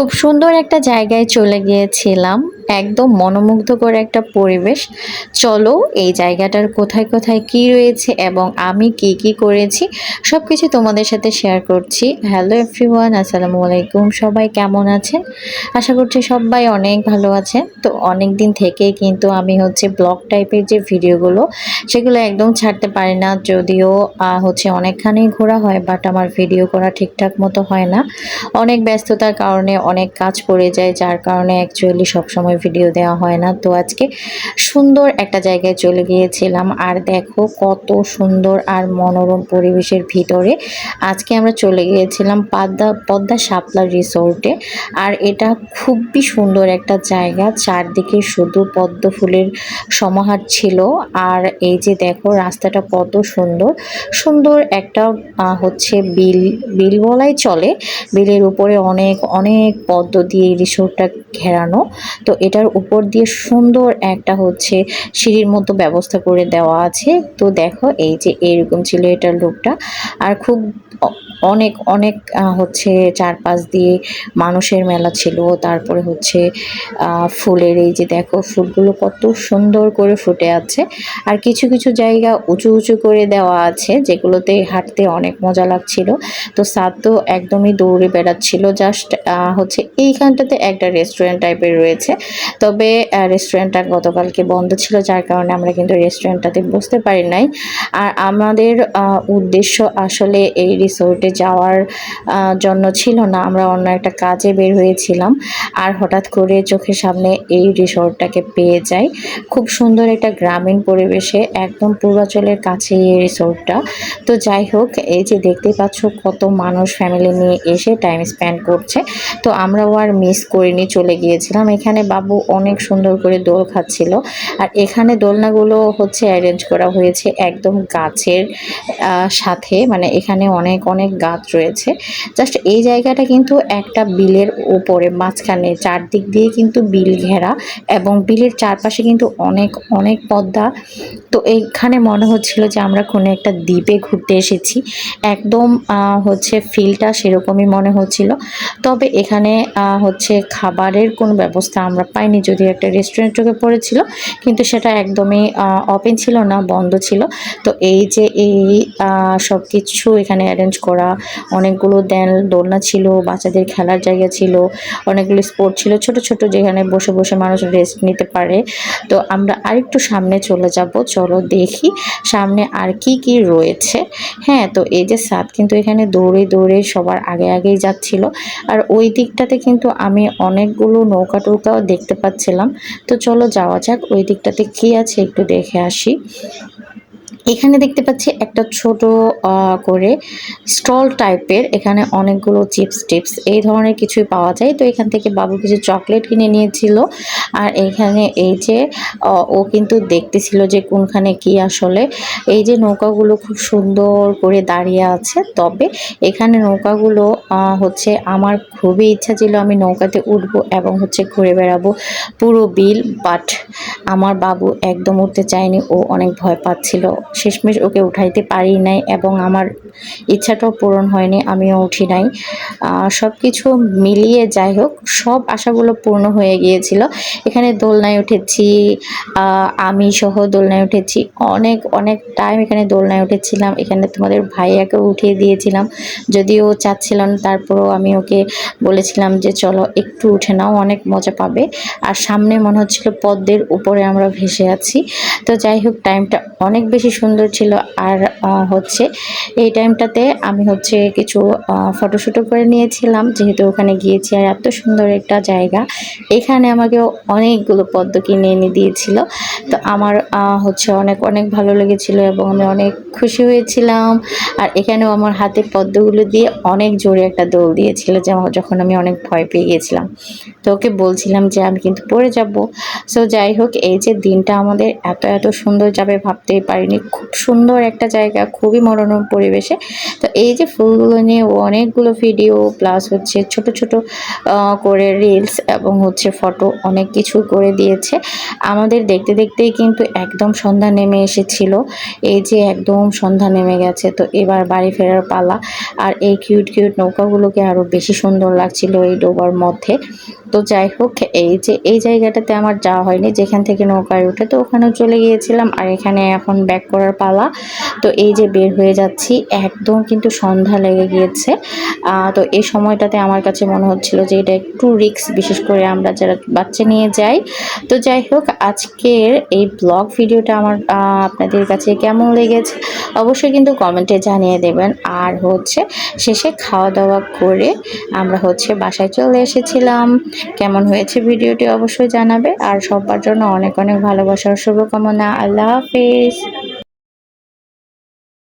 খুব সুন্দর একটা জায়গায় চলে গিয়েছিলাম। একদম মনোমুগ্ধকর একটা পরিবেশ। চলো, এই জায়গাটার কোথায় কোথায় কি রয়েছে এবং আমি কি কি করেছি সব কিছু তোমাদের সাথে শেয়ার করছি। হ্যালো এভরিওয়ান আসসালামু আলাইকুম। সবাই কেমন আছেন? আশা করছি সবাই অনেক ভালো আছেন। তো অনেক দিন থেকে কিন্তু আমি হচ্ছে ব্লগ টাইপের যে ভিডিওগুলো সেগুলো একদম ছাড়তে পারি না। যদিও হচ্ছে অনেকখানি ঘোরা হয় বাট আমার ভিডিও করা ঠিকঠাক মতো হয় না। অনেক ব্যস্ততার কারণে অনেক কাজ পড়ে যায়, যার কারণে অ্যাকচুয়ালি সবসময় ভিডিও দেওয়া হয় না। তো আজকে সুন্দর একটা জায়গায় চলে গিয়েছিলাম। আর দেখো কত সুন্দর আর মনোরম পরিবেশের ভিতরে আজকে আমরা চলে গিয়েছিলাম পদ্মা পদ্মা শাপলা রিসোর্টে আর এটা খুবই সুন্দর একটা জায়গা, চারদিকে শুধু পদ্ম ফুলের সমাহার ছিল। আর এই যে দেখো রাস্তাটা কত সুন্দর। সুন্দর একটা হচ্ছে বিল বিল বলাই চলে। বিলের উপরে অনেক অনেক পদ্ম দিয়ে রিসোর্টটা ঘেরানো। তো এটার উপর দিয়ে সুন্দর একটা হচ্ছে সিঁড়ির মতো ব্যবস্থা করে দেওয়া আছে। তো দেখো এই যে এরকম ছিল এটার লুকটা। আর খুব অনেক অনেক হচ্ছে চারপাশ দিয়ে মানুষের মেলা ছিল। তারপরে হচ্ছে ফুলের এই যে দেখো ফুলগুলো কত সুন্দর করে ফুটে আছে। আর কিছু কিছু জায়গা উঁচু উঁচু করে দেওয়া আছে, যেগুলোতে হাঁটতে অনেক মজা লাগছিল। তো সাদ তো একদমই দৌড়ে বেড়াচ্ছিল। জাস্ট হচ্ছে এইখানটাতে একটা রেস্টুরেন্ট টাইপের রয়েছে। তবে রেস্টুরেন্টটা গতকালকে বন্ধ ছিল, যার কারণে আমরা কিন্তু রেস্টুরেন্টটাতে বসতে পারি নাই। আর আমাদের উদ্দেশ্য আসলে এই রিসোর্টে যাওয়ার জন্য ছিল না। আমরা অন্য একটা কাজে বের হয়েছিলাম আর হঠাৎ করে চোখের সামনে এই রিসোর্টটাকে পেয়ে যাই। খুব সুন্দর একটা গ্রামীণ পরিবেশে, একদম পূর্বাচলের কাছে এই রিসোর্টটা তো যাই হোক, এই যে দেখতে পাচ্ছ কত মানুষ ফ্যামিলি নিয়ে এসে টাইম স্পেন্ড করছে। তো আমরাও আর মিস করিনি, চলে গিয়েছিলাম। এখানে বাবু অনেক সুন্দর করে দোল খাচ্ছিল। আর এখানে দোলনাগুলো হচ্ছে অ্যারেঞ্জ করা হয়েছে একদম গাছের সাথে। মানে এখানে অনেক অনেক গাছ রয়েছে। জাস্ট এই জায়গাটা কিন্তু একটা বিলের উপরে মাঝখানে, চারদিক দিয়ে কিন্তু বিল ঘেরা এবং বিলের চারপাশে কিন্তু অনেক অনেক পদ্মা। তো এইখানে মনে হচ্ছিল যে আমরা কোনো একটা দ্বীপে ঘুরতে এসেছি। একদম হচ্ছে ফিলটা সেরকমই মনে হচ্ছিল। তবে এখানে আহ, হচ্ছে খাবারের কোনো ব্যবস্থা আমরা পাইনি যদি একটা রেস্টুরেন্ট চোখে পড়েছিল কিন্তু সেটা একদমই ওপেন ছিল না বন্ধ ছিল। তো এই যে এই সব কিছু এখানে অ্যারেঞ্জ করা অনেকগুলো দেন দোলনা ছিল বাচ্চাদের খেলার জায়গা ছিল অনেকগুলো স্পোর্ট ছিল ছোট ছোট যেখানে বসে বসে মানুষ রেস্ট নিতে পারে। তো আমরা আরেকটু সামনে চলে যাব চলো দেখি সামনে আর কি কি রয়েছে। হ্যাঁ তো এই যে সাদ কিন্তু এখানে দৌড়ে দৌড়ে সবার আগে আগেই যাচ্ছিল। আর ওই দিকটাতে কিন্তু আমি অনেকগুলো নৌকা টৌকাও দেখতে পাচ্ছিলাম। তো চলো যাওয়া যাক, ওই দিকটাতে কি আছে একটু দেখে আসি। এখানে দেখতে পাচ্ছি একটা ছোট করে স্টল টাইপের এখানে অনেকগুলো চিপস টিপস এই ধরনের কিছুই পাওয়া যায়। তো এখান থেকে বাবু কিছু চকলেট কিনে নিয়েছিল। আর এখানে এই যে ও কিন্তু দেখতেছিল যে কোনখানে কি আসলে। এই যে নৌকাগুলো খুব সুন্দর করে দাঁড়িয়ে আছে। তবে এখানে নৌকাগুলো হচ্ছে আমার খুবই ইচ্ছা ছিল আমি নৌকাতে উঠবো এবং হচ্ছে ঘুরে বেড়াবো পুরো বিল, বাট আমার বাবু একদম উঠতে চায়নি। ও অনেক ভয় পাচ্ছিল। শেষমেশ ওকে উঠাইতে পারি নাই এবং আমার ইচ্ছাটাও পূরণ হয়নি, আমিও উঠি নাই। সব কিছু মিলিয়ে যাই হোক, সব আশাগুলো পূর্ণ হয়ে গিয়েছিল। এখানে দোলনায় উঠেছি আমি সহ দোলনায় উঠেছি। অনেক অনেক টাইম এখানে দোলনায় উঠেছিলাম। এখানে তোমাদের ভাইয়াকে উঠিয়ে দিয়েছিলাম। যদিও চাচ্ছিল না, তারপরেও আমি ওকে বলেছিলাম যে, চলো, একটু উঠে নাও, অনেক মজা পাবে। আর সামনে মনে হচ্ছিল পদ্মের উপরে আমরা ভেসে আছি। তো যাই হোক টাইমটা অনেক বেশি সুন্দর ছিল। আর হচ্ছে এই টাইমটাতে আমি হচ্ছে কিছু ফটোশ্যুটও করে নিয়েছিলাম। যেহেতু ওখানে গিয়েছি আর এত সুন্দর একটা জায়গা। এখানে আমাকে অনেকগুলো পদ্ম কিনে এনে দিয়েছিল। তো আমার হচ্ছে অনেক অনেক ভালো লেগেছিল এবং আমি অনেক খুশি হয়েছিলাম। আর এখানেও আমার হাতে পদ্মগুলো দিয়ে অনেক জোরে একটা দোল দিয়েছিল যেমন যখন আমি অনেক ভয় পেয়ে গিয়েছিলাম। তো ওকে বলছিলাম যে আমি কিন্তু পড়ে যাব। সো যাই হোক, এই যে দিনটা আমাদের এত এত সুন্দর যাবে ভাবতেই পারিনি। খুব সুন্দর একটা জায়গা, খুবই মনোরম পরিবেশে। তো এই যে ফুলগুলো নিয়ে অনেকগুলো ভিডিও প্লাস হচ্ছে ছোট ছোট করে রিলস এবং হচ্ছে ফটো অনেক কিছু করে দিয়েছে। আমাদের দেখতে দেখতেই কিন্তু একদম সন্ধ্যা নেমে এসেছিল। এই যে একদম সন্ধ্যা নেমে গেছে, তো এবার বাড়ি ফেরার পালা। আর এই কিউট কিউট নৌকাগুলোকে আরও বেশি সুন্দর লাগছিল এই ডোবার মধ্যে। তো যাই হোক, এই যে, এই জায়গাটাতে আমার যাওয়া হয়নি। যেখান থেকে নৌকায় উঠে তো ওখানেও চলে গিয়েছিলাম। আর এখানে এখন ব্যাক করার পালা। তো এই যে বের হয়ে যাচ্ছি, একদম কিন্তু সন্ধ্যা লেগে গিয়েছে। তো এই সময়টাতে আমার কাছে মনে হচ্ছিল যে এটা একটু রিস্ক, বিশেষ করে আমরা যারা বাচ্চা নিয়ে যাই। তো যাই হোক, আজকের এই ব্লগ ভিডিওটা আমার আপনাদের কাছে কেমন লেগেছে অবশ্যই কিন্তু কমেন্টে জানিয়ে দেবেন। আর হচ্ছে শেষে খাওয়া দাওয়া করে আমরা হচ্ছে বাসায় চলে এসেছিলাম। কেমন হয়েছে ভিডিওটি অবশ্যই জানাবে। আর সবার জন্য অনেক অনেক ভালোবাসার শুভকামনা। আল্লাহ হাফিজ।